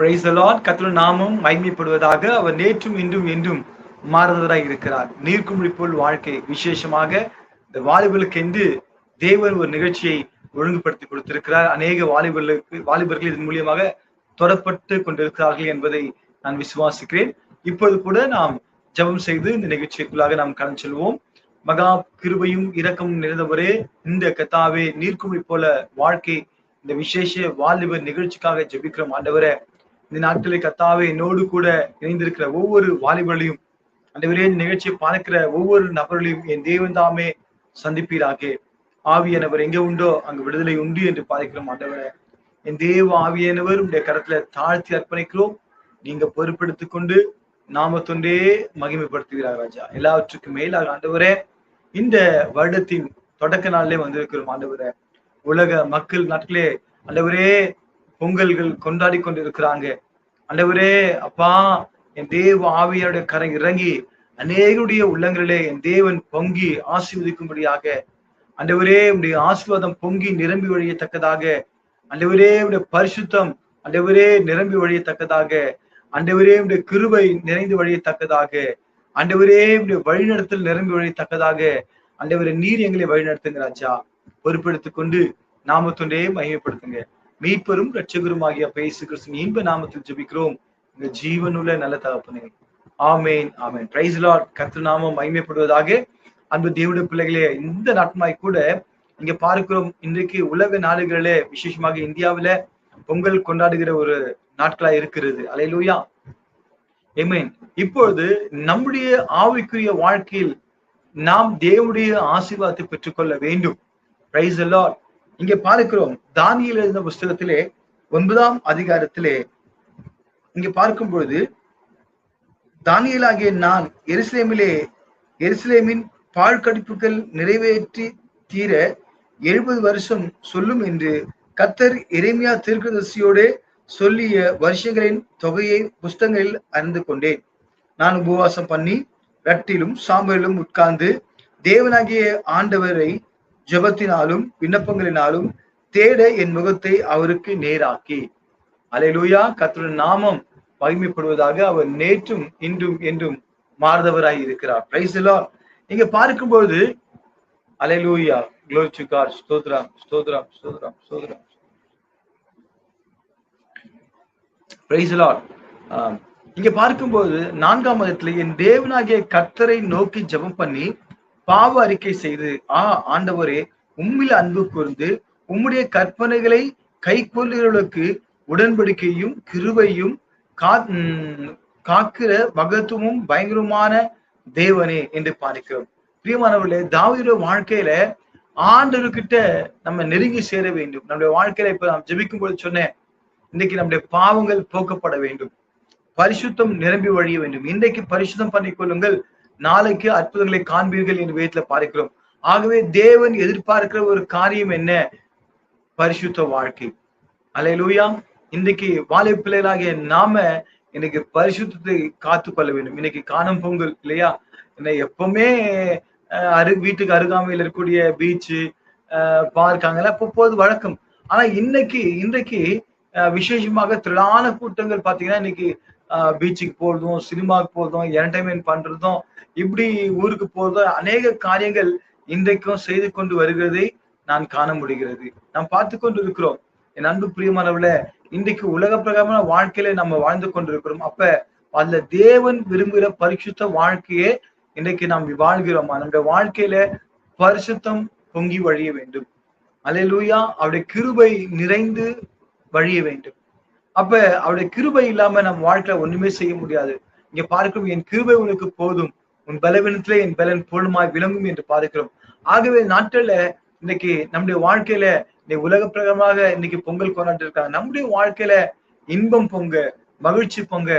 Price Lord கர்த்தர் நாமம் மகிமைப்படுவதாக அவர் நேற்றும் இன்றும் என்றும் மாறுதவராய் இருக்கிறார். நீர்க்குமிழி போல் வாழ்க்கை. விசேஷமாக இந்த வாலிபர்களுக்கு என்று தேவன் ஒரு நிகழ்ச்சியை ஒழுங்குபடுத்தி கொடுத்திருக்கிறார். அநேக வாலிபர்களுக்கு வாலிபர்கள் இதன் மூலியமாக தொடப்பட்டு கொண்டிருக்கிறார்கள் என்பதை நான் விசுவாசிக்கிறேன். இப்போது கூட நாம் ஜெபம் செய்து இந்த நிகழ்ச்சிக்குள்ளாக நாம் கடந்து செல்வோம். மகா கிருபையும் இரக்கமும் நிறைந்தவரே இந்த கத்தாவே நீர்க்குமிழி போல வாழ்க்கை இந்த விசேஷ வாலிபர் நிகழ்ச்சிக்காக ஜபிக்கிறோம். ஆண்டவரை இந்த நாட்களை கத்தாவே என்னோடு கூட இணைந்திருக்கிற ஒவ்வொரு வாலிபர்களையும் அந்த இந்த நிகழ்ச்சியை பார்க்கிற ஒவ்வொரு நபர்களையும் என் தேவன் தாமே சந்திப்பீராக. ஆவியானவர் எங்க உண்டோ அங்கு விடுதலை உண்டு என்று பார்க்கிறோம் ஆண்டவரே. என் தேவ ஆவியானவர் உடைய கரத்துல தாழ்த்தி அர்ப்பணிக்கிறோம். நீங்க பொறுப்பெடுத்துக் கொண்டு நாமத்தொண்டே மகிமைப்படுத்துகிறார் ராஜா. எல்லாவற்றுக்கும் மேலாக ஆண்டவரே இந்த வருடத்தின் தொடக்க நாளிலே வந்திருக்கிறோம் ஆண்டவரே. உலக மக்கள் நாட்களே ஆண்டவரே பொங்கல்கள் கொண்டாடி கொண்டிருக்கிறாங்க. அண்டவரே அப்பா என் தேவ ஆவியருடைய கரை இறங்கி அநேகருடைய உள்ளங்களிலே என் தேவன் பொங்கி ஆசீர்வதிக்கும்படியாக. அண்டவரே உடைய ஆசீர்வாதம் பொங்கி நிரம்பி வழியத்தக்கதாக. அண்டவரே உடைய பரிசுத்தம் அண்டவரே நிரம்பி வழியத்தக்கதாக. அண்டவரே உடைய கிருபை நிறைந்து வழியத்தக்கதாக. அண்டவரே உடைய வழிநடத்தல் நிரம்பி வழியத்தக்கதாக. அண்டவரே நீர் எங்களை வழிநடத்துங்க ராஜா. பொறுப்பெடுத்துக் கொண்டு நாமத்துடைய மகிமைப்படுத்துங்க மீட்பரும் ரட்சகரும் ஆகிய பேசு கிறிஸ்தின் இன்ப நாமத்தில் ஜபிக்கிறோம். இந்த ஜீவனுள்ள நல்ல தகப்பனே. ஆமேன் ஆமேன். பிரைஸ் லார்ட் கத்து நாமம் மகிமைப்படுவதாக அன்பு தேவனுடைய பிள்ளைகளே இந்த நாட்மாய் கூட இங்க பார்க்கிறோம். இன்றைக்கு உலக நாடுகளிலே விசேஷமாக இந்தியாவில பொங்கல் கொண்டாடுகிற ஒரு நாட்களா இருக்கிறது. அலையிலூயா ஏமேன் இப்பொழுது நம்முடைய ஆவிக்குரிய வாழ்க்கையில் நாம் தேவனுடைய ஆசீர்வாதத்தை பெற்றுக்கொள்ள வேண்டும். பிரைஸ் லார்ட் இங்க பார்க்கிறோம் தானியில் எழுந்த புஸ்தகத்திலே ஒன்பதாம் அதிகாரத்திலே இங்க பார்க்கும் பொழுது தானியலாகிய நான் எருசலேமிலே எருசலேமின் பாழ்கடிப்புகள் நிறைவேற்றி தீர எழுபது வருஷம் சொல்லும் என்று கத்தர் இறைமையா தீர்க்கதரிசியோடு சொல்லிய வருஷங்களின் தொகையை புஸ்தகங்களில் அறிந்து கொண்டேன். நான் உபவாசம் பண்ணி ரட்டிலும் சாம்பலிலும் உட்கார்ந்து தேவனாகிய ஆண்டவரை ஜபத்தினாலும் விண்ணப்பங்களினாலும் தேட என் முகத்தை அவருக்கு நேராக்கி. அலையலூயா கத்தருடைய நாமம் மகிமைப்படுவதாக அவர் நேற்றும் இன்றும் என்றும் மாறுதவராய் இருக்கிறார். பிரைஸ் நீங்க பார்க்கும்போது அலையலூயா க்ளோரி ஸ்தோத்ராம் ஸ்தோத்ராம் ஸ்தோத்ராம் ஸ்தோத்ராம் பிரைஸ் இங்க பார்க்கும்போது நான்காம் மதத்துல என் தேவனாகிய கத்தரை நோக்கி ஜெபம் பண்ணி பாவ அறிக்கை செய்து ஆ ஆண்டவரே உம்மில் அன்பு கூர்ந்து உம்முடைய கற்பனைகளை கை கொள்ளுகளுக்கு உடன்படிக்கையும் கிருவையும் கா காக்கிற மகத்துவமும் பயங்கரமான தேவனே என்று பார்க்கிறோம் பிரியமானவர்களே தாவியோட வாழ்க்கையில ஆண்டவர்கிட்ட நம்ம நெருங்கி சேர வேண்டும். நம்முடைய வாழ்க்கையில இப்ப நாம் ஜெபிக்கும் போது சொன்னேன் இன்னைக்கு நம்முடைய பாவங்கள் போக்கப்பட வேண்டும். பரிசுத்தம் நிரம்பி வழிய வேண்டும். இன்றைக்கு பரிசுத்தம் பண்ணிக்கொள்ளுங்கள் நாளைக்கு அற்புதங்களை காண்பீர்கள் என்று வேதத்துல பார்க்கிறோம். ஆகவே தேவன் எதிர்பார்க்கிற ஒரு காரியம் என்ன? பரிசுத்த வாழ்க்கை. அலையலூயா இன்னைக்கு வாழை பிள்ளைகளாகிய நாம இன்னைக்கு பரிசுத்தத்தை காத்து கொள்ள வேண்டும். இன்னைக்கு காணும் பொங்கல் இல்லையா? என்ன எப்பவுமே அரு வீட்டுக்கு அருகாமையில் இருக்கக்கூடிய பீச்சு பார்க் அங்கெல்லாம் இப்போது வழக்கம். ஆனா இன்னைக்கு இன்றைக்கு விசேஷமாக திரளான கூட்டங்கள் பாத்தீங்கன்னா இன்னைக்கு பீச்சுக்கு போறதும் சினிமாவுக்கு போறதும் என்டர்டைன்மெண்ட் பண்றதும் இப்படி ஊருக்கு போறதும் அநேக காரியங்கள் இன்றைக்கும் செய்து கொண்டு வருகிறதை நான் காண முடிகிறது. நாம் பார்த்து கொண்டு இருக்கிறோம் என் அன்பு பிரியமானவள இன்றைக்கு உலக பிரகாரமான வாழ்க்கையில நம்ம வாழ்ந்து கொண்டிருக்கிறோம். அப்ப அதுல தேவன் விரும்புகிற பரிசுத்த வாழ்க்கையே இன்றைக்கு நாம் வாழ்கிறோமா? நம்முடைய வாழ்க்கையில பரிசுத்தம் பொங்கி வழிய வேண்டும். அலையலூயா அவருடைய கிருபை நிறைந்து வழிய வேண்டும். அப்ப அவருடைய கிருபை இல்லாம நம் வாழ்க்கையில ஒண்ணுமே செய்ய முடியாது. இங்க பார்க்கும் என் கிருபை உனக்கு போதும். உன் பலவீனத்திலே என் பலன் பூர்ணமாய் விளங்கும் என்று பார்க்கிறோம். ஆகவே நாட்டில இன்னைக்கு நம்முடைய வாழ்க்கையில இன்னைக்கு உலக பிரகமாக இன்னைக்கு பொங்கல் கொண்டாட்டு இருக்காங்க நம்முடைய வாழ்க்கையில இன்பம் பொங்க மகிழ்ச்சி பொங்க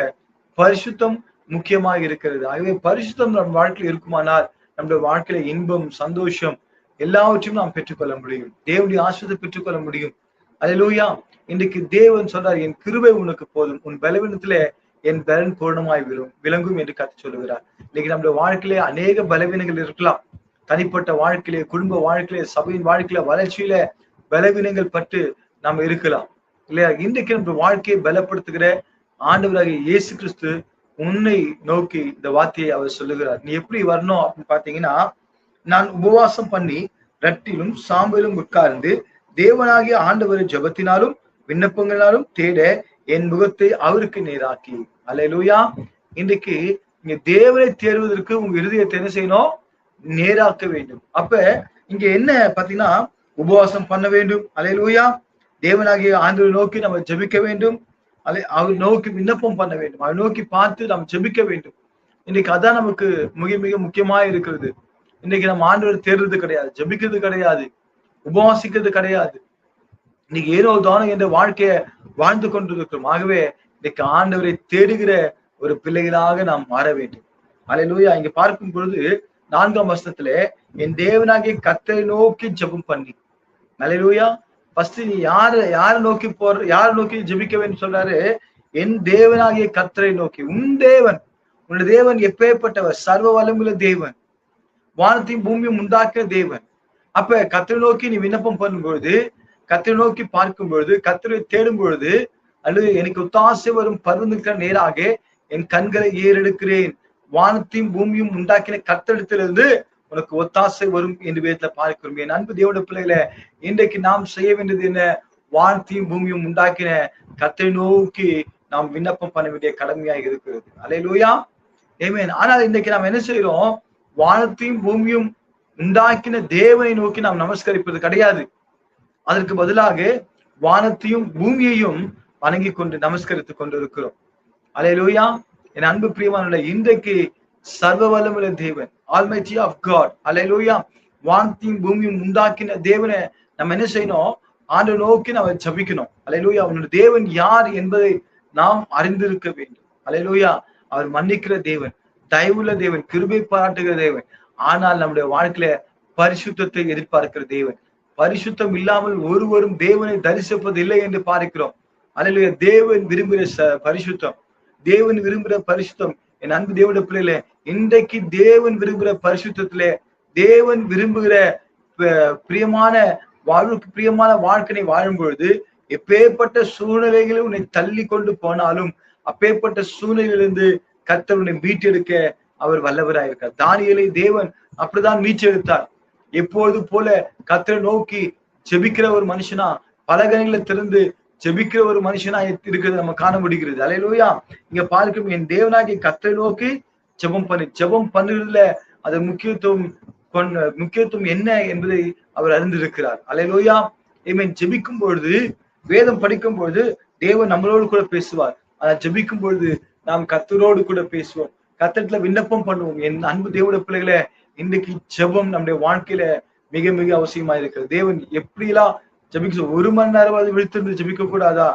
பரிசுத்தம் முக்கியமாக இருக்கிறது. ஆகவே பரிசுத்தம் நம் வாழ்க்கையில் இருக்குமானால் நம்முடைய வாழ்க்கையில இன்பம் சந்தோஷம் எல்லாவற்றையும் நாம் பெற்றுக்கொள்ள முடியும். தேவனுடைய ஆசிரியத்தை பெற்றுக்கொள்ள முடியும். அதிலூயா இன்றைக்கு தேவன் சொல்றார் என் கிருபை உனக்கு போதும். உன் பலவீனத்துல என் பலன் பூர்ணமாய் விளங்கும் என்று கத்து சொல்லுகிறார். இன்னைக்கு நம்முடைய வாழ்க்கையிலே அநேக பலவீனங்கள் இருக்கலாம். தனிப்பட்ட வாழ்க்கையிலே குடும்ப வாழ்க்கையிலே சபையின் வாழ்க்கையில வளர்ச்சியில பலவீனங்கள் பட்டு நாம் இருக்கலாம். இல்லையா? இன்றைக்கு நம்ம வாழ்க்கையை பலப்படுத்துகிற ஆண்டவராக இயேசு கிறிஸ்து உன்னை நோக்கி இந்த வார்த்தையை அவர் சொல்லுகிறார். நீ எப்படி வரணும் அப்படின்னு பாத்தீங்கன்னா நான் உபவாசம் பண்ணி ரட்டிலும் சாம்பலும் உட்கார்ந்து தேவனாகிய ஆண்டவரை ஜெபத்தினாலும் விண்ணப்பங்களாலும் தேட என் முகத்தை அவருக்கு நேராக்கி. அலையலூயா. இன்றைக்கு இங்க தேவனை தேர்வதற்கு உங்க இருதயத்தை என்ன செய்யணும்? நேராக்க வேண்டும். அப்ப இங்க என்ன பாத்தீங்கன்னா உபவாசம் பண்ண வேண்டும். அலையலூயா. தேவனாகிய ஆண்டவரை நோக்கி நம்ம ஜெபிக்க வேண்டும். அலை அவர் நோக்கி விண்ணப்பம் பண்ண வேண்டும். அவர் நோக்கி பார்த்து நாம் ஜெபிக்க வேண்டும். இன்னைக்கு அதான் நமக்கு மிக மிக முக்கியமா இருக்கிறது. இன்னைக்கு நம்ம ஆண்டவர் தேர்றது கிடையாது ஜெபிக்கிறது கிடையாது. உபவாசிக்கிறது கிடையாது. இன்னைக்கு ஏனோ தானம் என்ற வாழ்க்கையை வாழ்ந்து கொண்டிருக்கிறோம். ஆகவே இன்னைக்கு ஆண்டவரை தேடுகிற ஒரு பிள்ளைகளாக நாம் மாற வேண்டும். அலையிலூயா இங்க பார்க்கும் பொழுது நான்காம் வருஷத்துல என் தேவனாகிய கத்தரை நோக்கி ஜெபம் பண்ணி. அலையிலூயா ஃபர்ஸ்ட் நீ யார யாரை நோக்கி போற யாரை நோக்கி ஜெபிக்க வேண்டும் சொல்றாரு? என் தேவனாகிய கத்தரை நோக்கி. உன் தேவன் உன் தேவன் எப்பேற்பட்டவர்? சர்வ வளமுள்ள தேவன். வானத்தையும் பூமியும் உண்டாக்கிய தேவன். அப்ப கத்திர நோக்கி நீ விண்ணப்பம் பண்ணும் பொழுது கத்தரை நோக்கி பார்க்கும் பொழுது கத்திரை தேடும் பொழுது அல்லது எனக்கு ஒத்தாசை வரும் பருவத்துக்கு நேராக என் கண்களை ஏறெடுக்கிறேன். வானத்தையும் பூமியும் உண்டாக்கின கத்தெடுத்திலிருந்து உனக்கு ஒத்தாசை வரும் என்று வேதத்துல பார்க்கிறோம். என் அன்பு தேவோட பிள்ளைகளை இன்றைக்கு நாம் செய்ய வேண்டியது என்ன? வானத்தையும் பூமியும் உண்டாக்கின கத்தை நோக்கி நாம் விண்ணப்பம் பண்ண வேண்டிய கடமையாக இருக்கிறது. அலையிலூயா ஏமேன் ஆனால் இன்றைக்கு நாம் என்ன செய்யறோம் வானத்தையும் பூமியும் உண்டாக்கின தேவனை நோக்கி நாம் நமஸ்கரிப்பது கிடையாது. அதற்கு பதிலாக வானத்தையும் பூமியையும் வணங்கி கொண்டு நமஸ்கரித்துக் கொண்டிருக்கிறோம். இருக்கிறோம் அலையிலூயா என் அன்பு பிரியமான இன்றைக்கு சர்வ வல்லமுள்ள தேவன் ஆல்மைட்டி ஆஃப் காட் அலையிலூயா வானத்தையும் பூமியும் உண்டாக்கின தேவனை நம்ம என்ன செய்யணும்? ஆண்டு நோக்கி நம்ம ஜபிக்கணும். அலையலூயா அவனுடைய தேவன் யார் என்பதை நாம் அறிந்திருக்க வேண்டும். அலையலூயா அவர் மன்னிக்கிற தேவன் தயவுள்ள தேவன் கிருபை பாராட்டுகிற தேவன். ஆனால் நம்முடைய வாழ்க்கையில பரிசுத்தத்தை எதிர்பார்க்கிற தேவன். பரிசுத்தம் இல்லாமல் ஒருவரும் தேவனை தரிசிப்பது இல்லை என்று பார்க்கிறோம். அலையிலுய தேவன் விரும்புகிற ச- பரிசுத்தம். தேவன் விரும்புகிற பரிசுத்தம். என் அன்பு தேவனுடைய பிள்ளையில இன்றைக்கு தேவன் விரும்புகிற பரிசுத்தத்திலே தேவன் விரும்புகிற ப- பிரியமான வாழ்வுக்கு பிரியமான வாழ்க்கையை வாழும் பொழுது எப்பேற்பட்ட சூழ்நிலைகளை உன்னை தள்ளி கொண்டு போனாலும் அப்பேற்பட்ட சூழ்நிலையிலிருந்து கத்தர் உன்னை மீட்டெடுக்க அவர் வல்லவராயிருக்கார் தானியலை தேவன் அப்படிதான் மீட்டெடுத்தார். எப்போது போல கத்தரை நோக்கி ஜெபிக்கிற ஒரு மனுஷனா பலகங்களை திறந்து ஜெபிக்கிற ஒரு மனுஷனா இருக்கிறது நம்ம காண முடிகிறது அலையிலோயா. இங்க பார்க்கும் என் தேவனாகிய கர்த்தரை நோக்கி ஜெபம் பண்ணு. ஜெபம் பண்ணுறதுல அது முக்கியத்துவம் கொண்ட முக்கியத்துவம் என்ன என்பதை அவர் அறிந்திருக்கிறார். அலையிலோயா. இவன் ஜெபிக்கும் பொழுது வேதம் படிக்கும் பொழுது தேவன் நம்மளோடு கூட பேசுவார். ஆனா ஜெபிக்கும் பொழுது நாம் கத்தரோடு கூட பேசுவோம். கத்தத்துல விண்ணப்பம் பண்ணுவோம். என் அன்பு தேவட பிள்ளைகளை இன்னைக்கு ஜெபம் நம்முடைய வாழ்க்கையில மிக மிக அவசியமா இருக்கிறது. தேவன் எப்படிலாம் ஜபிக்க ஒரு மணி நேரம் விழுத்திருந்து ஜெபிக்க கூடாதா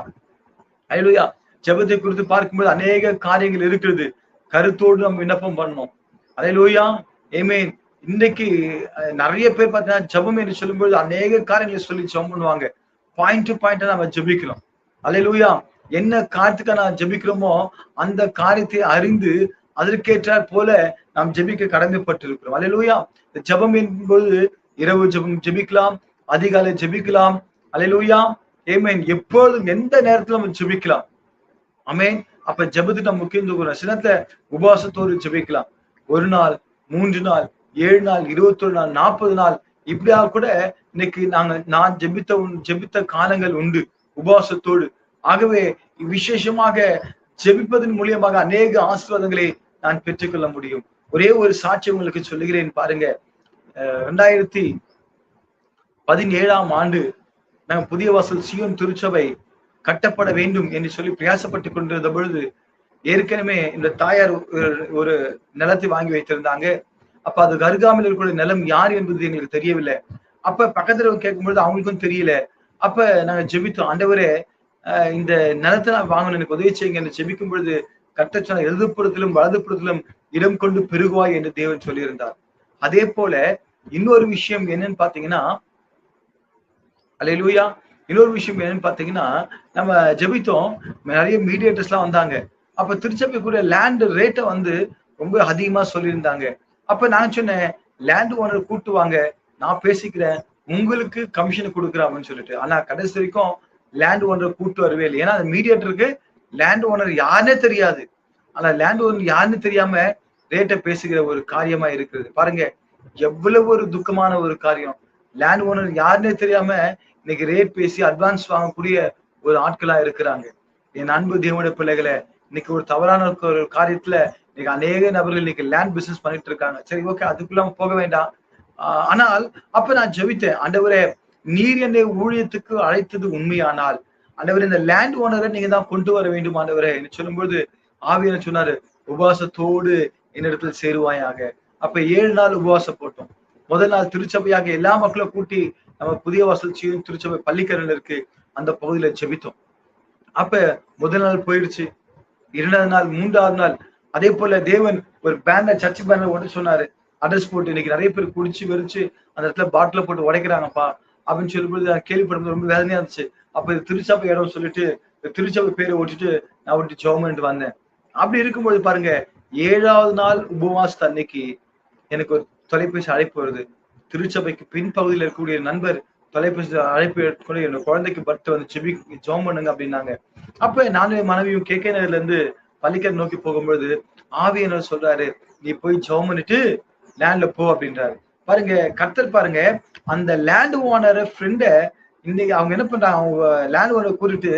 அலையிலோயா ஜெபத்தை குறித்து பார்க்கும்போது அநேக காரியங்கள் இருக்கிறது. கருத்தோடு நம்ம விண்ணப்பம் பண்ணணும். அலையிலோயா ஏமேன் இன்னைக்கு நிறைய பேர் பார்த்தீங்கன்னா ஜெபம் என்று சொல்லும்போது அநேக காரியங்களை சொல்லி ஜெபம் பண்ணுவாங்க. பாயிண்ட் டு பாயிண்ட் நம்ம ஜபிக்கிறோம். அலையிலூயா என்ன காரியத்துக்கு நான் ஜெபிக்கிறோமோ அந்த காரியத்தை அறிந்து அதற்கேற்றாற் போல நாம் ஜெபிக்க கடமைப்பட்டிருக்கிறோம். அலையலூயா இந்த ஜபம் என்பது இரவு ஜெபம் ஜெபிக்கலாம் அதிகாலை ஜெபிக்கலாம். அலையலூயா ஏமேன் எப்பொழுதும் எந்த நேரத்துல நம்ம ஜெபிக்கலாம். அமேன் அப்ப ஜெபத்துக்கு நம்ம முக்கியம் கொடுக்கணும். சினத்துல ஜெபிக்கலாம். ஒரு நாள் மூன்று நாள் ஏழு நாள் இருபத்தொரு நாள் நாற்பது நாள் இப்படியா கூட இன்னைக்கு நாங்க நான் ஜெபித்த ஜெபித்த காலங்கள் உண்டு. உபாசத்தோடு ஆகவே விசேஷமாக ஜெபிப்பதன் மூலியமாக அநேக ஆசீர்வாதங்களை நான் பெற்றுக்கொள்ள முடியும். ஒரே ஒரு சாட்சி உங்களுக்கு சொல்லுகிறேன் பாருங்க. ரெண்டாயிரத்தி பதினேழாம் ஆண்டு நாங்க புதிய வாசல் சியோன் திருச்சபை கட்டப்பட வேண்டும் என்று சொல்லி பிரயாசப்பட்டு கொண்டிருந்த பொழுது ஏற்கனவே இந்த தாயார் ஒரு- ஒரு நிலத்தை வாங்கி வைத்திருந்தாங்க. அப்ப அது கருகாமில் இருக்கிற நிலம் யார் என்பது எங்களுக்கு தெரியவில்லை. அப்ப பக்கத்துல கேட்கும்பொழுது அவங்களுக்கும் தெரியல. அப்ப நாங்க ஜெபித்தோம். ஆண்டவரே இந்த நிலத்தை நான் வாங்கணும் எனக்கு உதவி செய்யுங்க என்று ஜெபிக்கும் பொழுது கட்டச்சன இடதுபுறத்திலும் வலதுபுறத்திலும் இடம் கொண்டு பெருகுவாய் என்று தேவன் சொல்லியிருந்தார். அதே போல இன்னொரு விஷயம் என்னன்னு பாத்தீங்கன்னா அலையிலூயா இன்னொரு விஷயம் என்னன்னு பாத்தீங்கன்னா நம்ம ஜெபித்தோம் நிறைய மீடியேட்டர்ஸ் எல்லாம் வந்தாங்க. அப்ப திருச்சபைக்குரிய லேண்ட் ரேட்டை வந்து ரொம்ப அதிகமா சொல்லியிருந்தாங்க. அப்ப நான் சொன்னேன் லேண்ட் ஓனர் கூட்டுவாங்க நான் பேசிக்கிறேன் உங்களுக்கு கமிஷன் கொடுக்குறேன் அப்படின்னு சொல்லிட்டு. ஆனா கடைசி வரைக்கும் லேண்ட் ஓனரை கூட்டு வரவே இல்லை. ஏன்னா அந்த மீடியேட்டருக்கு லேண்ட் ஓனர் யாருன்னே தெரியாது. ஆனா லேண்ட் ஓனர் யாருன்னு தெரியாம ரேட்டை பேசுகிற ஒரு காரியமா இருக்குது. பாருங்க எவ்வளவு ஒரு துக்கமான ஒரு காரியம். லேண்ட் ஓனர் யாருன்னே தெரியாம இன்னைக்கு ரேட் பேசி அட்வான்ஸ் வாங்கக்கூடிய ஒரு ஆட்களா இருக்கிறாங்க. என் அன்பு தேவனுடைய பிள்ளைகளை இன்னைக்கு ஒரு தவறான ஒரு காரியத்துல இன்னைக்கு அநேக நபர்கள் இன்னைக்கு லேண்ட் பிசினஸ் பண்ணிட்டு இருக்காங்க. சரி ஓகே அதுக்குள்ள போக வேண்டாம். ஆஹ் ஆனால் அப்ப நான் ஜெபித்தேன். ஆண்டவரே நீர் என்னை ஊழியத்துக்கு அழைத்தது உண்மையானால் ஆண்டவர் இந்த லேண்ட் ஓனரை நீங்க தான் கொண்டு வர வேண்டும் ஆண்டவரே. சொல்லும்போது ஆவியர் சொன்னாரு உபவாசத்தோடு என்னிடத்தில் சேருவாயாக. அப்ப ஏழு நாள் உபவாசம் போட்டோம். முதல் நாள் திருச்சபையாக எல்லா மக்களும் கூட்டி நம்ம புதிய வாசல் செய்யும் திருச்சபை பள்ளிக்கரன் இருக்கு அந்த பகுதியில ஜெபித்தோம். அப்ப முதல் நாள் போயிடுச்சு. இரண்டாவது நாள் மூன்றாவது நாள் அதே போல தேவன் ஒரு பேனர் சர்ச் பேனர் ஒன்று சொன்னாரு. அட்ரஸ் போட்டு இன்னைக்கு நிறைய பேர் குடிச்சு வெறிச்சு அந்த இடத்துல பாட்டில போட்டு உடைக்கிறாங்கப்பா அப்படின்னு சொல்லும்போது கேள்விப்படும் ரொம்ப வேதனையா இருந்துச்சு. அப்ப இது திருச்சபை இடம் சொல்லிட்டு திருச்சபை பேரை ஓட்டிட்டு நான் விட்டு ஜோமன்ட்டு வந்தேன். அப்படி இருக்கும்போது பாருங்க ஏழாவது நாள் உபவாச அன்னைக்கு எனக்கு ஒரு தொலைபேசி அழைப்பு வருது. திருச்சபைக்கு பின்பகுதியில் இருக்கக்கூடிய நண்பர் தொலைபேசி அழைப்பு எடுத்துக்கொண்டு என்னோட குழந்தைக்கு பர்த் வந்து செபி ஜோம் பண்ணுங்க அப்படின்னாங்க. அப்ப நானும் மனைவியும் கே கே நகர்ல இருந்து பள்ளிக்கர் நோக்கி போகும்பொழுது ஆவியனர் சொல்றாரு நீ போய் ஜோம் பண்ணிட்டு லேண்ட்ல போ அப்படின்றாரு. பாருங்க கர்த்தர் பாருங்க அந்த லேண்ட் ஓனர் ஃப்ரெண்ட இன்னைக்கு அவங்க என்ன பண்றாங்க? அவங்க லேண்ட் ஓனர் கூட்டிட்டு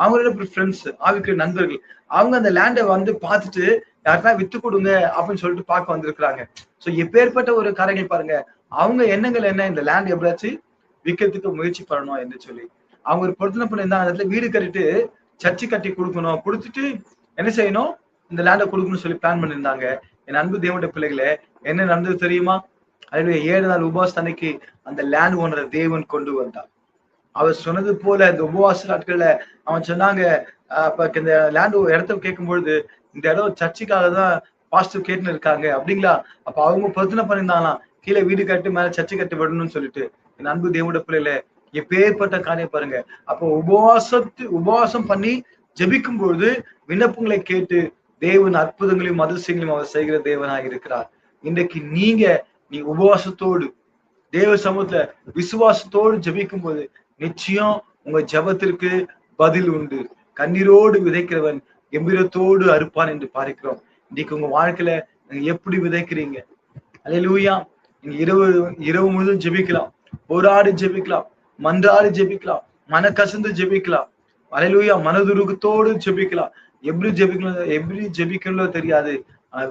அவங்களோட ஃப்ரெண்ட்ஸ் ஆவிக்கிற நண்பர்கள் அவங்க அந்த லேண்டை வந்து பார்த்துட்டு யாருன்னா வித்து கொடுங்க அப்படின்னு சொல்லிட்டு பார்க்க வந்திருக்கிறாங்க. ஸோ எப்பேற்பட்ட ஒரு காரங்கள் பாருங்க. அவங்க எண்ணங்கள் என்ன? இந்த லேண்ட் எப்படியாச்சும் விற்கிறதுக்கு முயற்சி பண்ணணும் என்று சொல்லி. அவங்க ஒரு பொருத்தனை பண்ணியிருந்தாங்க அந்த இடத்துல வீடு கட்டிட்டு சர்ச்சு கட்டி கொடுக்கணும். கொடுத்துட்டு என்ன செய்யணும்? இந்த லேண்டை கொடுக்கணும்னு சொல்லி பிளான் பண்ணியிருந்தாங்க. என் அன்பு தேவனுடைய பிள்ளைகளே என்ன நடந்தது தெரியுமா? அதில் ஏழு நாள் உபாஸ் அன்னைக்கு அந்த லேண்ட் ஓனரை தேவன் கொண்டு வந்தார் அவர் சொன்னது போல இந்த உபவாச நாட்கள்ல அவன் சொன்னாங்க அப்ப இந்த லேண்ட் இடத்த கேட்கும் பொழுது இந்த இடம் சர்ச்சுக்காக தான் பாசிட்டிவ் கேட்டுன்னு இருக்காங்க. அப்படிங்களா? அப்ப அவங்க பிரச்சனை பண்ணியிருந்தாங்களாம். கீழே வீடு கட்டி மேல சர்ச்சை கட்டி விடணும்னு சொல்லிட்டு. என் அன்பு தேவோட பிள்ளையில எப்பேற்பட்ட காரியம் பாருங்க. அப்போ உபவாசத்து உபவாசம் பண்ணி ஜெபிக்கும் பொழுது விண்ணப்பங்களை கேட்டு தேவன் அற்புதங்களையும் அதிசயங்களையும் அவர் செய்கிற தேவனாக இருக்கிறார். இன்றைக்கு நீங்க நீ உபவாசத்தோடு தேவ சமூகத்துல விசுவாசத்தோடு ஜெபிக்கும் போது நிச்சயம் உங்க ஜபத்திற்கு பதில் உண்டு. கண்ணீரோடு விதைக்கிறவன் கம்பீரத்தோடு அறுப்பான் என்று பார்க்கிறோம். இன்னைக்கு உங்க வாழ்க்கையில நீங்க எப்படி விதைக்கிறீங்க? அலையிலூயா நீங்க இரவு இரவு முழுதும் ஜெபிக்கலாம். போராடி ஜெபிக்கலாம். மன்றாடி ஜெபிக்கலாம். மன கசந்து ஜெபிக்கலாம். அலையிலூயா மனதுருகத்தோடு ஜெபிக்கலாம். எப்படி ஜெபிக்கணும் எப்படி ஜெபிக்கணும்னோ தெரியாது.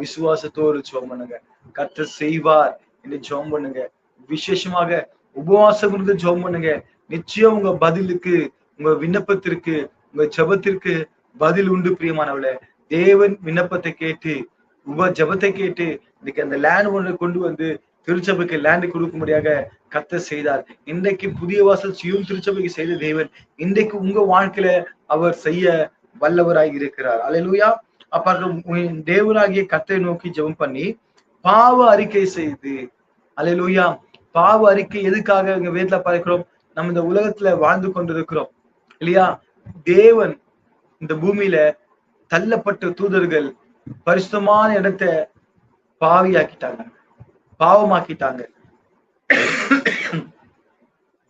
விசுவாசத்தோடு ஜோம் பண்ணுங்க. கத்த செய்வார் என்று ஜோம் பண்ணுங்க. விசேஷமாக உபவாசம் இருந்து ஜோம் பண்ணுங்க. நிச்சயம் உங்க பதிலுக்கு உங்க விண்ணப்பத்திற்கு உங்க ஜபத்திற்கு பதில் உண்டு பிரியமானவளே. தேவன் விண்ணப்பத்தை கேட்டு உங்க ஜபத்தை கேட்டு இன்னைக்கு அந்த லேண்ட் ஒன்று கொண்டு வந்து திருச்சபைக்கு லேண்ட் கொடுக்கும்படியாக கத்த செய்தார். இன்றைக்கு புதிய வாசல் செய்யும் திருச்சபைக்கு செய்த தேவன் இன்றைக்கு உங்க வாழ்க்கையில அவர் செய்ய வல்லவராய் இருக்கிறார். அலையலூயா அப்ப தேவராகிய கத்தை நோக்கி ஜெபம் பண்ணி பாவ அறிக்கை செய்து அலையலூயா பாவ அறிக்கை எதுக்காக எங்க வீட்டுல பார்க்கிறோம்? நம்ம இந்த உலகத்துல வாழ்ந்து கொண்டிருக்கிறோம். இல்லையா? தேவன் இந்த பூமியில தள்ளப்பட்ட தூதர்கள் பரிசுத்தமான இடத்தை பாவியாக்கிட்டாங்க. பாவமாக்கிட்டாங்க.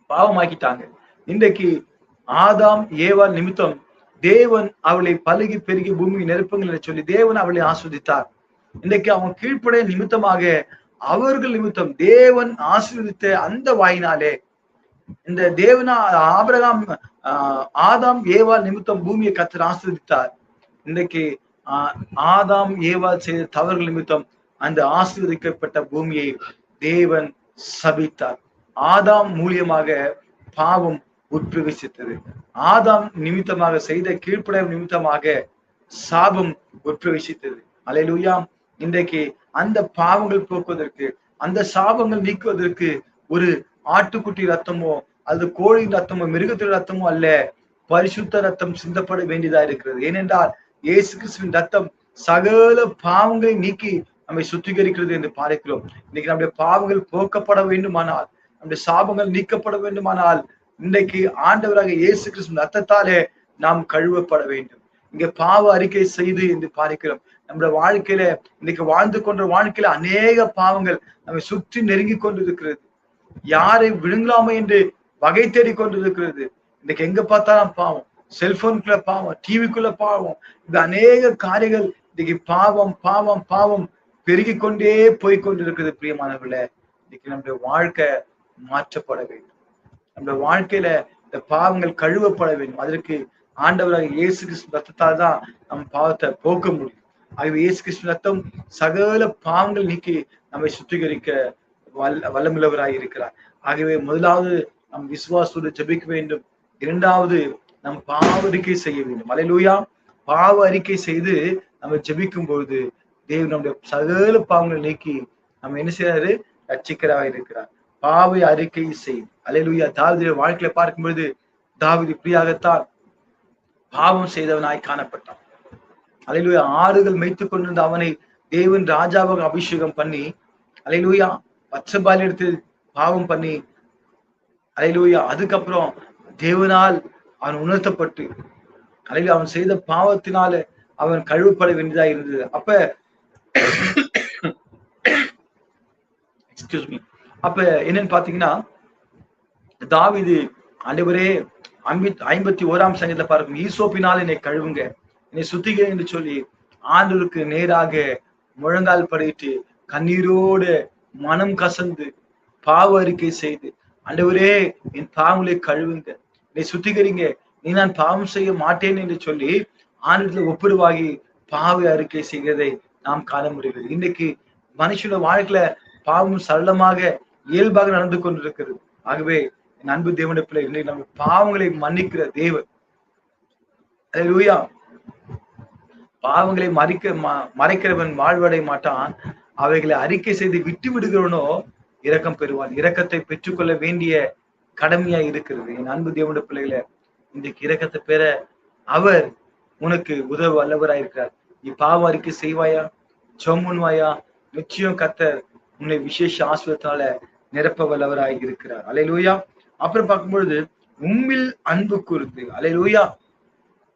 பாவமாக்கிட்டாங்க. இன்றைக்கு ஆதாம் ஏவா நிமித்தம் தேவன் அவளை பழுகி பெருகி பூமி நெருப்புங்கள் என்று சொல்லி தேவன் அவளை ஆஸ்வதித்தார். இன்றைக்கு அவன் கீழ்ப்படைய நிமித்தமாக அவர்கள் நிமித்தம் தேவன் ஆசீர்வதித்த அந்த வாயினாலே இந்த தேவனா ஆபிரகாம் ஆதாம் ஏவால் நிமித்தம் பூமியை கத்தர் ஆசிர்வதித்தார். இன்றைக்கு ஆதாம் ஏவால் செய்த தவறுகள் நிமித்தம் அந்த ஆசீர்வதிக்கப்பட்ட பூமியை தேவன் சபித்தார். ஆதாம் மூலியமாக பாவம் உட்பிரவேசித்தது. ஆதாம் நிமித்தமாக செய்த கீழ்ப்படை நிமித்தமாக சாபம் உட்பிரவேசித்தது. அலையிலுயா. இன்றைக்கு அந்த பாவங்கள் போக்குவதற்கு அந்த சாபங்கள் நீக்குவதற்கு ஒரு ஆட்டுக்குட்டி ரத்தமோ அல்லது கோழியின் ரத்தமோ மிருகத்தின் ரத்தமோ அல்ல. பரிசுத்த ரத்தம் சிந்தப்பட வேண்டியதா இருக்கிறது. ஏனென்றால் இயேசு கிறிஸ்துவின் ரத்தம் சகல பாவங்களை நீக்கி நம்மை சுத்திகரிக்கிறது என்று பார்க்கிறோம். இன்னைக்கு நம்முடைய பாவங்கள் போக்கப்பட வேண்டுமானால் நம்முடைய சாபங்கள் நீக்கப்பட வேண்டுமானால் இன்றைக்கு ஆண்டவராக இயேசு கிறிஸ்து ரத்தத்தாலே நாம் கழுவப்பட வேண்டும். இங்க பாவ அறிக்கை செய்து என்று பார்க்கிறோம். நம்முடைய வாழ்க்கையில இன்னைக்கு வாழ்ந்து கொண்ட வாழ்க்கையில அநேக பாவங்கள் நம்மை சுற்றி நெருங்கி கொண்டிருக்கிறது. யாரை விழுங்கலாமா என்று வகை தேடி கொண்டிருக்கிறது. இன்னைக்கு எங்க பார்த்தாலும் பாவம். செல்போனுக்குள்ள பாவம் டிவிக்குள்ள பாவம். இந்த அநேக காரியங்கள் இன்னைக்கு பாவம் பாவம் பாவம் பெருகி கொண்டே போய் கொண்டிருக்குது பிரியமானவர்கள. இன்னைக்கு நம்முடைய வாழ்க்கை மாற்றப்பட வேண்டும். நம்முடைய வாழ்க்கையில இந்த பாவங்கள் கழுவப்பட வேண்டும். அதற்கு ஆண்டவராக இயேசு கிறிஸ்து ரத்தத்தால் தான் நம்ம பாவத்தை போக்க முடியும். ஆகவே இயேசு கிறிஸ்து ரத்தம் சகல பாவங்கள் நீக்கி நம்மை சுத்திகரிக்க வல்ல வல்லமுள்ளவராய் இருக்கிறார். ஆகவே முதலாவது நம் விசுவாசோடு ஜெபிக்க வேண்டும். இரண்டாவது நம் பாவ அறிக்கை செய்ய வேண்டும். அலையிலூயா. பாவ அறிக்கை செய்து நம்ம ஜபிக்கும் பொழுது தேவன் நம்முடைய சகல பாவங்களை நீக்கி நம்ம என்ன செய்யறாரு ரட்சிக்கராக இருக்கிறார். பாவை அறிக்கை செய்யும் அலையிலூயா. தாவிதிய வாழ்க்கையில பார்க்கும் பொழுது தாவிது இப்படியாகத்தான் பாவம் செய்தவனாய் காணப்பட்டான். அலையிலூயா. ஆறுகள் மெய்த்து கொண்டிருந்த அவனை தேவன் ராஜாவாக அபிஷேகம் பண்ணி அலையிலூயா பச்சைபால் எடுத்து பாவம் பண்ணி அலையிலூயா அதுக்கப்புறம் தேவனால் அவன் உணர்த்தப்பட்டு அலையில அவன் செய்த பாவத்தினால அவன் கழுவுப்பட வேண்டியதா இருந்தது. அப்ப எக்ஸ்கியூஸ் மீ அப்ப என்னன்னு பாத்தீங்கன்னா தாவிது அனைவரே ஐம்பத்தி ஐம்பத்தி ஓராம் சங்கத்துல பார்க்கும் ஈசோப்பினால் என்னை கழுவுங்க என்னை சுத்திக என்று சொல்லி ஆண்டவருக்கு நேராக முழங்கால் படையிட்டு கண்ணீரோடு மனம் கசந்து பாவ அறிக்கை செய்து அண்டவரே என் பாவங்களை கழுவுங்க. என்னை சுத்திகரிங்க. நீ நான் பாவம் செய்ய மாட்டேன் என்று சொல்லி ஆண்டத்துல ஒப்புருவாகி பாவ அறிக்கை செய்கிறதை நாம் காண முடிகிறது. இன்னைக்கு மனுஷனோட வாழ்க்கையில பாவம் சரளமாக இயல்பாக நடந்து கொண்டிருக்கிறது. ஆகவே என் அன்பு தேவனுடைய பிள்ளை நம்ம பாவங்களை மன்னிக்கிற தேவன். லூயா பாவங்களை மறைக்க மறைக்கிறவன் வாழ்வடை மாட்டான் அவைகளை அறிக்கை செய்து விட்டு விடுகிறவனோ இரக்கம் பெறுவான். இரக்கத்தை பெற்றுக்கொள்ள வேண்டிய கடமையா இருக்கிறது. என் அன்பு தேவனுடைய பிள்ளைகளை இன்றைக்கு இரக்கத்தை பெற அவர் உனக்கு உதவ வல்லவராய் இருக்கிறார். நீ பாவ அறிக்கை செய்வாயா? சொம்முன்வாயா நிச்சயம் கத்தர் உன்னை விசேஷ ஆசிரியத்தால நிரப்ப வல்லவராய் இருக்கிறார். அலையலூயா. அப்புறம் பார்க்கும்பொழுது உம்மில் அன்பு கூர்ந்து. அலையலூயா.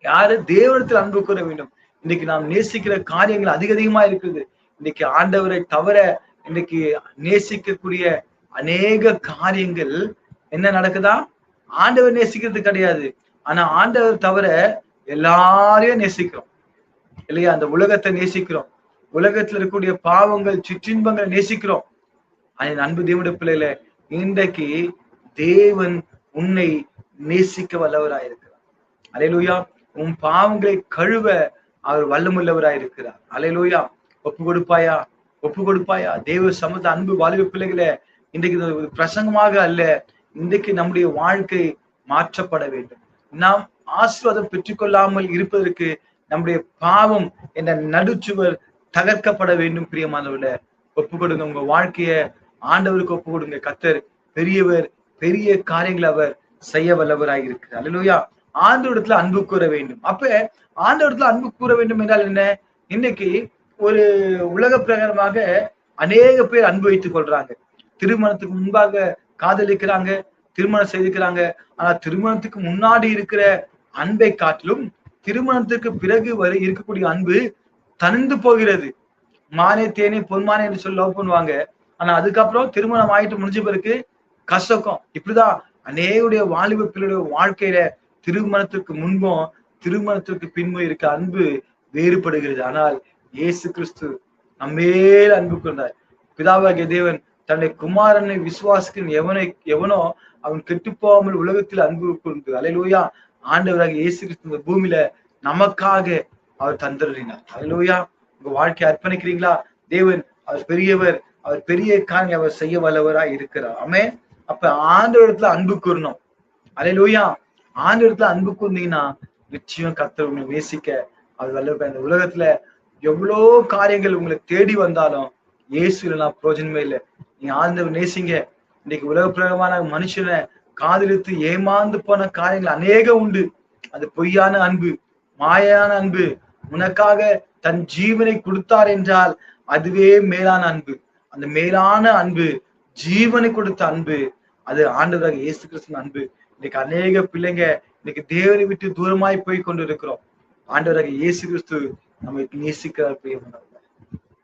யாரு? தேவனத்தில் அன்பு கூற வேண்டும். இன்னைக்கு நாம் நேசிக்கிற காரியங்கள் அதிக அதிகமா இருக்குது இன்னைக்கு ஆண்டவரை தவிர இன்னைக்கு நேசிக்கக்கூடிய அநேக காரியங்கள் என்ன நடக்குதா? ஆண்டவர் நேசிக்கிறது கிடையாது. ஆனா ஆண்டவர் தவிர எல்லாரையும் நேசிக்கிறோம். இல்லையா? அந்த உலகத்தை நேசிக்கிறோம். உலகத்துல இருக்கக்கூடிய பாவங்கள் சிற்றின்பங்களை நேசிக்கிறோம். அதன் அன்பு தேவனுடைய பிள்ளைகள இன்றைக்கு தேவன் உன்னை நேசிக்க வல்லவராயிருக்கிறார். அலையலூயா. உன் பாவங்களை கழுவ அவர் வல்லமுள்ளவராயிருக்கிறார். அலையலூயா. ஒப்பு கொடுப்பாயா ஒப்பு கொடுப்பாயா தேவ சமத்த அன்பு வாலிப பிள்ளைகளை இன்றைக்கு பிரசங்கமாக அல்ல. இன்றைக்கு நம்முடைய வாழ்க்கை மாற்றப்பட வேண்டும். நாம் ஆசீர்வாதம் பெற்றுக்கொள்ளாமல் இருப்பதற்கு நம்முடைய பாவம் என்ற நடுச்சுவர் தகர்க்கப்பட வேண்டும் பிரியமானவர்கள. ஒப்பு கொடுங்க உங்க வாழ்க்கைய. ஆண்டவருக்கு ஒப்பு கொடுங்க கத்தர் பெரியவர் பெரிய காரியங்களை அவர் செய்ய வல்லவராக இருக்கிறார். அல்லையா ஆண்டவரிடத்துல அன்பு கூற வேண்டும். அப்ப ஆண்டவரிடத்துல அன்பு கூற வேண்டும் என்றால் என்ன? இன்னைக்கு ஒரு உலக பிரகாரமாக அநேக பேர் அன்பு வைத்துக் கொள்றாங்க. திருமணத்துக்கு முன்பாக காதலிக்கிறாங்க திருமணம் செய்துக்கிறாங்க ஆனா திருமணத்துக்கு முன்னாடி இருக்கிற அன்பை காட்டிலும் திருமணத்துக்கு பிறகு வரை இருக்கக்கூடிய அன்பு தனிந்து போகிறது. மானே தேனே பொன்மானே என்று சொல்லி லவ் பண்ணுவாங்க. ஆனா அதுக்கப்புறம் திருமணம் ஆயிட்டு முடிஞ்ச பிறகு கசக்கம் இப்படிதான் அநேகுடைய வாலிப பிள்ளைடைய வாழ்க்கையில திருமணத்துக்கு முன்பும் திருமணத்துக்கு பின்பும் இருக்க அன்பு வேறுபடுகிறது. ஆனால் இயேசு கிறிஸ்து நம்மேல் அன்பு கொண்டார். பிதாவாகிய தேவன் தன்னை குமாரனை விசுவாசிக்கும் எவனை எவனோ அவன் கெட்டு போகாமல் உலகத்தில் அன்பு கொண்டு அலையிலூயா ஆண்டவராக இயேசு கிறிஸ்து இந்த பூமியில நமக்காக அவர் தந்தருளினார். அலையிலூயா உங்க வாழ்க்கையை அர்ப்பணிக்கிறீங்களா? தேவன் அவர் பெரியவர் அவர் பெரிய காரியம் அவர் செய்ய வல்லவரா இருக்கிறார். ஆமே அப்ப ஆண்டவரத்துல அன்பு கூறணும். அலையிலூயா ஆண்டவரத்துல அன்பு கூர்ந்தீங்கன்னா நிச்சயம் கத்தர் உங்களை நேசிக்க அவர் வல்லவர் இந்த உலகத்துல எவ்வளோ காரியங்கள் உங்களை தேடி வந்தாலும் இயேசு இல்லைனா பிரயோஜனமே இல்லை. நீங்க ஆழ்ந்தவர் நேசிங்க. இன்னைக்கு உலக பிரகமான மனுஷனை காதலித்து ஏமாந்து போன காரியங்கள் அநேகம் உண்டு. அது பொய்யான அன்பு மாயான அன்பு. உனக்காக தன் ஜீவனை கொடுத்தார் என்றால் அதுவே மேலான அன்பு. அந்த மேலான அன்பு ஜீவனை கொடுத்த அன்பு அது ஆண்டவராக இயேசு கிறிஸ்தன் அன்பு. இன்னைக்கு அநேக பிள்ளைங்க இன்னைக்கு தேவனை விட்டு தூரமாய் போய் கொண்டு இருக்கிறோம் ஆண்டவராக இயேசு கிறிஸ்து நம்மை நேசிக்கிறார் பிரியமானவர்களே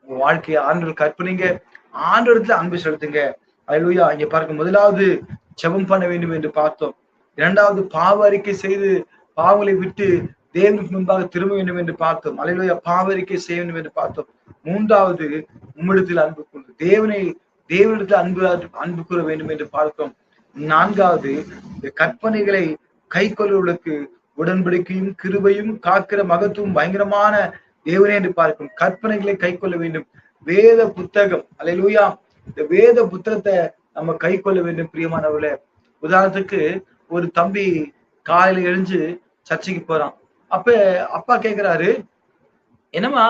உங்க வாழ்க்கையை ஆண்டவர் கற்பனைங்க. ஆண்டவரத்துல அன்பு செலுத்துங்க. அலுவயா இங்க பார்க்க முதலாவது ஜெபம் பண்ண வேண்டும் என்று பார்த்தோம். இரண்டாவது பாவ அறிக்கை செய்து பாவங்களை விட்டு தேவனுக்கு முன்பாக திரும்ப வேண்டும் என்று பார்த்தோம். அலையிலோயா பாவரிக்கை செய்ய வேண்டும் என்று பார்த்தோம். மூன்றாவது உம்மிடத்தில் அன்பு கொண்டு தேவனை தேவனிடத்தில் அன்பு அன்பு கூற வேண்டும் என்று பார்த்தோம். நான்காவது இந்த கற்பனைகளை கை கொள்வர்களுக்கு உடன்படிக்கையும் கிருபையும் காக்கிற மகத்துவம் பயங்கரமான தேவனே என்று பார்க்கும் கற்பனைகளை கை கொள்ள வேண்டும். வேத புத்தகம் அலையிலூயா இந்த வேத புத்தகத்தை நம்ம கை கொள்ள வேண்டும் பிரியமானவர்கள. உதாரணத்துக்கு ஒரு தம்பி காலையில எழுஞ்சு சர்ச்சைக்கு போறான். அப்ப அப்பா கேக்குறாரு என்னம்மா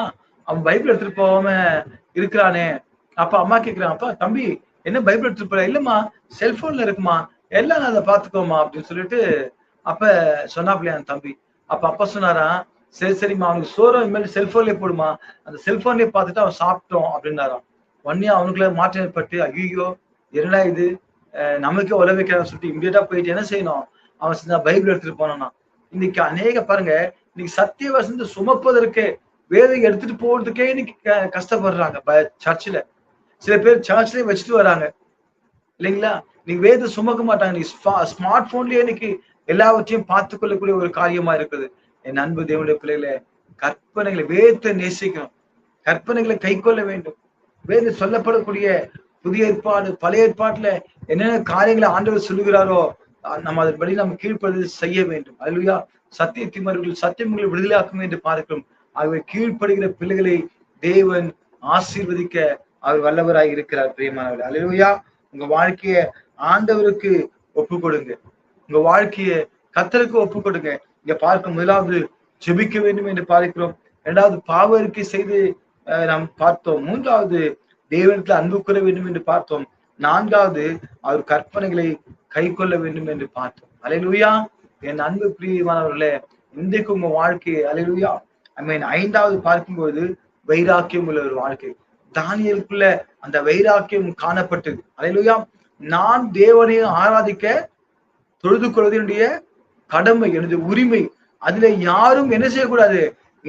அவன் பைபிள் எடுத்துட்டு போகாம இருக்கிறானே. அப்ப அம்மா கேக்குறான் அப்பா தம்பி என்ன பைபிள் எடுத்துட்டு போற? இல்லம்மா செல்போன்ல இருக்குமா? எல்லாம் நான் அதை பாத்துக்கோமா அப்படின்னு சொல்லிட்டு அப்ப சொன்னாப்லையா தம்பி. அப்ப அப்பா சொன்னாரா சரி சரிம்மா அவனுக்கு சோறம் இனிமேல் செல்போன்லேயே போடுமா? அந்த செல்போன்லேயே பார்த்துட்டு அவன் சாப்பிட்டோம் அப்படின்னாராம். உடனே அவனுக்குள்ள மாற்றம் ஏற்பட்டு ஐயோ என்னடா இது? அஹ் நமக்கே உழ வைக்கிறான்னு சொல்லிட்டு இம்மிடியா போயிட்டு என்ன செய்யணும்? அவன் செஞ்சா பைபிள் எடுத்துட்டு போனானா இன்னைக்கு அநேக பாருங்க இன்னைக்கு சத்திய வசந்து சுமப்பதற்கு வேதம் எடுத்துட்டு போறதுக்கே இன்னைக்கு கஷ்டப்படுறாங்க சர்ச்சில் சில பேர் சர்ச்லயே வச்சுட்டு வராங்க. இல்லைங்களா? நீங்க வேதம் சுமக்க மாட்டாங்க. நீ ஸ்மார்ட் போன்லயே இன்னைக்கு எல்லாவற்றையும் பார்த்து கொள்ளக்கூடிய ஒரு காரியமா இருக்குது. என் அன்பு தேவனுடைய பிள்ளைகளை கற்பனைகளை வேதத்தை நேசிக்கணும். கற்பனைகளை கை கொள்ள வேண்டும். வேறு சொல்லப்படக்கூடிய புதிய ஏற்பாடு பழைய ஏற்பாட்டுல என்னென்ன காரியங்களை ஆண்டவர் சொல்லுகிறாரோ நம்ம அதன்படி நம்ம கீழ்ப்படுதல் செய்ய வேண்டும். அல்லையா சத்தியத்திமர்கள் சத்தியங்களை விடுதலாக்கும் என்று பார்க்கிறோம். ஆகவே கீழ்ப்படுகிற பிள்ளைகளை தேவன் ஆசீர்வதிக்க அவர் வல்லவராய் இருக்கிறார் பிரியமானவர் அலுவயா உங்க வாழ்க்கைய ஆண்டவருக்கு ஒப்பு கொடுங்க உங்க வாழ்க்கைய கத்தருக்கு ஒப்பு கொடுங்க இங்க பார்க்க முதலாவது ஜெபிக்க வேண்டும் என்று பார்க்கிறோம். இரண்டாவது பாவ அறிக்கை செய்து நாம் பார்த்தோம். மூன்றாவது தேவனத்தில் அன்பு கூற வேண்டும் என்று பார்த்தோம். நான்காவது அவர் கற்பனைகளை கை கொள்ள வேண்டும் என்று பார்த்தோம். அலையிலுயா. என் அன்பு பிரியமானவர்களே இன்றைக்கு உங்க வாழ்க்கை அலையிலுயா. ஐ மீன் ஐந்தாவது பார்க்கும்போது வைராக்கியம் உள்ள ஒரு வாழ்க்கை. தானியலுக்குள்ள அந்த வைராக்கியம் காணப்பட்டது. அலையிலுயா. நான் தேவனையும் ஆராதிக்க தொழுது கொள்வதனுடைய கடமை எனது உரிமை. அதுல யாரும் என்ன செய்யக்கூடாது?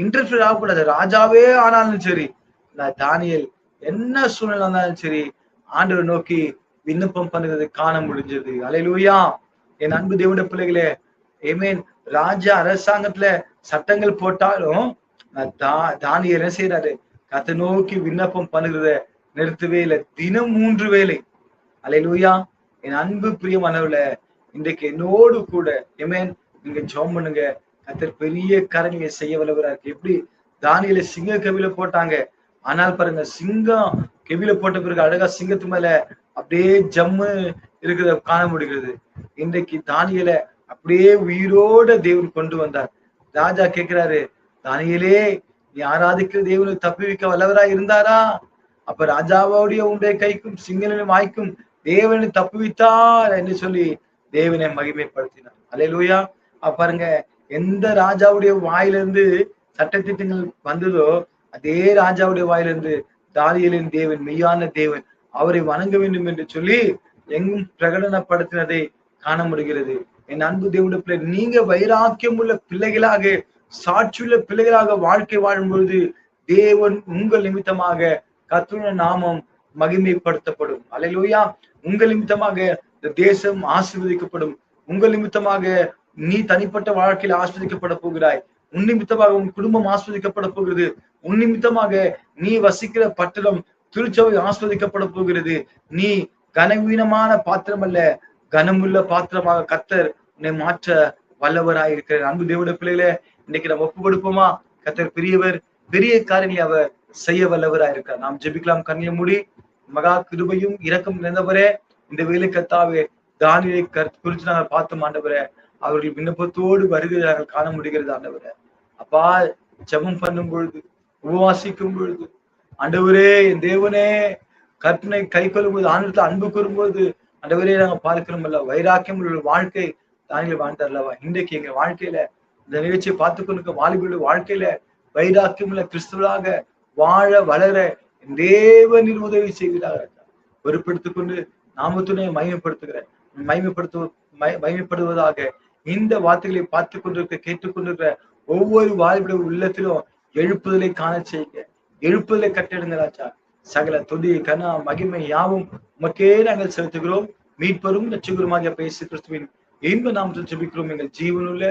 இன்டர்ஃபியர் ஆகக்கூடாது. ராஜாவே ஆனாலும் சரி. நான் தானியல் என்ன சூழ்நிலை இருந்தாலும் சரி ஆண்டவர் நோக்கி விண்ணப்பம் பண்ணுறது காண முடிஞ்சது. அலையிலூயா. என் அன்பு தேவனுடைய பிள்ளைகளே ஏமேன் ராஜா அரசாங்கத்துல சட்டங்கள் போட்டாலும் நான் தா தானியல் என்ன செய்யறாரு கத்தை நோக்கி விண்ணப்பம் பண்ணுகிறத நிறுத்தவே இல்லை. தினம் மூன்று வேளை. அலையிலூயா. என் அன்பு பிரியமானவர்களை இன்றைக்கு என்னோடு கூட இமேன் நீங்க ஜோம் பண்ணுங்க. கத்தர் பெரிய காரியங்களை செய்ய வல்லவராக எப்படி? தானியல சிங்க கவில போட்டாங்க. ஆனால் பாருங்க சிங்கம் கெவில போட்ட பிறகு அழகா சிங்கத்து மேல அப்படியே ஜம்மு இருக்கிறத காண முடிகிறது. இன்றைக்கு தானியல அப்படியே உயிரோட தேவன் கொண்டு வந்தார். ராஜா கேட்கிறாரு தானியலே நீ ஆராதிக்கிற தேவனை தப்புவிக்க வல்லவரா இருந்தாரா? அப்ப ராஜாவோடைய உடைய கைக்கும் சிங்கனின் வாய்க்கும் தேவனை தப்புவித்தார் என்று சொல்லி தேவனை மகிமைப்படுத்தினார். அலையலூயா பாருங்க எந்த ராஜாவுடைய வாயிலிருந்து சட்டத்திட்டங்கள் வந்ததோ அதே ராஜாவுடைய வாயிலிருந்து தானியலின் தேவன் மெய்யான தேவன் அவரை வணங்க வேண்டும் என்று சொல்லி எங்கும் பிரகடனப்படுத்தினதை காண முடிகிறது. என் அன்பு தேவனுடைய பிள்ளை நீங்க வைராக்கியம் உள்ள பிள்ளைகளாக சாட்சியுள்ள பிள்ளைகளாக வாழ்க்கை வாழும்பொழுது தேவன் உங்கள் நிமித்தமாக கத்துன நாமம் மகிமைப்படுத்தப்படும். அல்லேலூயா உங்கள் நிமித்தமாக இந்த தேசம் ஆசீர்வதிக்கப்படும். உங்கள் நிமித்தமாக நீ தனிப்பட்ட வாழ்க்கையில் ஆஸ்வதிக்கப்பட போகிறாய். உன் நிமித்தமாக உன் குடும்பம் ஆஸ்வதிக்கப்பட போகிறது. உன் நிமித்தமாக நீ வசிக்கிற பட்டணம் திருச்சபை ஆஸ்வதிக்கப்பட போகிறது. நீ கனவீனமான பாத்திரம் அல்ல கனமுள்ள பாத்திரமாக கத்தர் உன்னை மாற்ற வல்லவராய் இருக்கிற அன்பு தேவட பிள்ளைகளே இன்னைக்கு நம்ம ஒப்பு கொடுப்போமா? கத்தர் பெரியவர் பெரிய காரியங்களை அவர் செய்ய வல்லவராய் இருக்கிறார் நாம் ஜெபிக்கலாம் கண்ணிய மூடி மகா கிருபையும் இரக்கம் நிறைந்தவரே. இந்த வேலை கத்தாவே தானியை குறித்து நாங்கள் பார்த்தோம் ஆண்டவரை. அவர்கள் விண்ணப்பத்தோடு வருகிறதை நாங்கள் காண முடிகிறது ஆண்டவரை. அப்பா ஜெபம் பண்ணும் பொழுது உபவாசிக்கும் பொழுது ஆண்டவரே என் தேவனே கற்பனை கை கொள்ளும் போது ஆண்டத்தில் அன்பு கூறும்போது ஆண்டவரே நாங்க பார்க்கிறோம் அல்ல வைராக்கியம் உள்ள வாழ்க்கை தானியில் வாழ்ந்தார் அல்லவா இன்றைக்கு எங்க வாழ்க்கையில இந்த நிகழ்ச்சியை பார்த்து கொண்டிருக்க வாலிபுடைய வாழ்க்கையில வைராக்கியம் உள்ள கிறிஸ்துவலாக வாழ வளர தேவனின் உதவி செய்கிறார் பொறுப்படுத்திக் கொண்டு நாமத்துடைய மகிமைப்படுத்துகிறேன் மகிமைப்படுத்து மகிமைப்படுவதாக இந்த வார்த்தைகளை பார்த்து கொண்டிருக்க கேட்டுக்கொண்டிருக்கிற ஒவ்வொரு வாழ்விட உள்ளத்திலும் எழுப்புதலை காண செய்யுங்க. எழுப்புதலை கட்டிடுங்க ராஜா. சகல துதி கனா மகிமை யாவும் உமக்கே நாங்கள் செலுத்துகிறோம். மீட்பரும் லட்சகுருமாகிய பேசு கிறிஸ்துவின் இன்ப நாமத்தில் ஜெபிக்கிறோம். எங்கள் ஜீவனுள்ள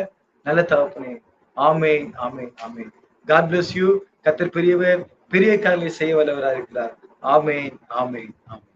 நல்ல தகப்பனே. ஆமே ஆமே ஆமே காட் பிளஸ் யூ கத்தர் பெரியவர் பெரிய காரியங்களை செய்ய வல்லவராக இருக்கிறார் ஆமே ஆமே ஆமே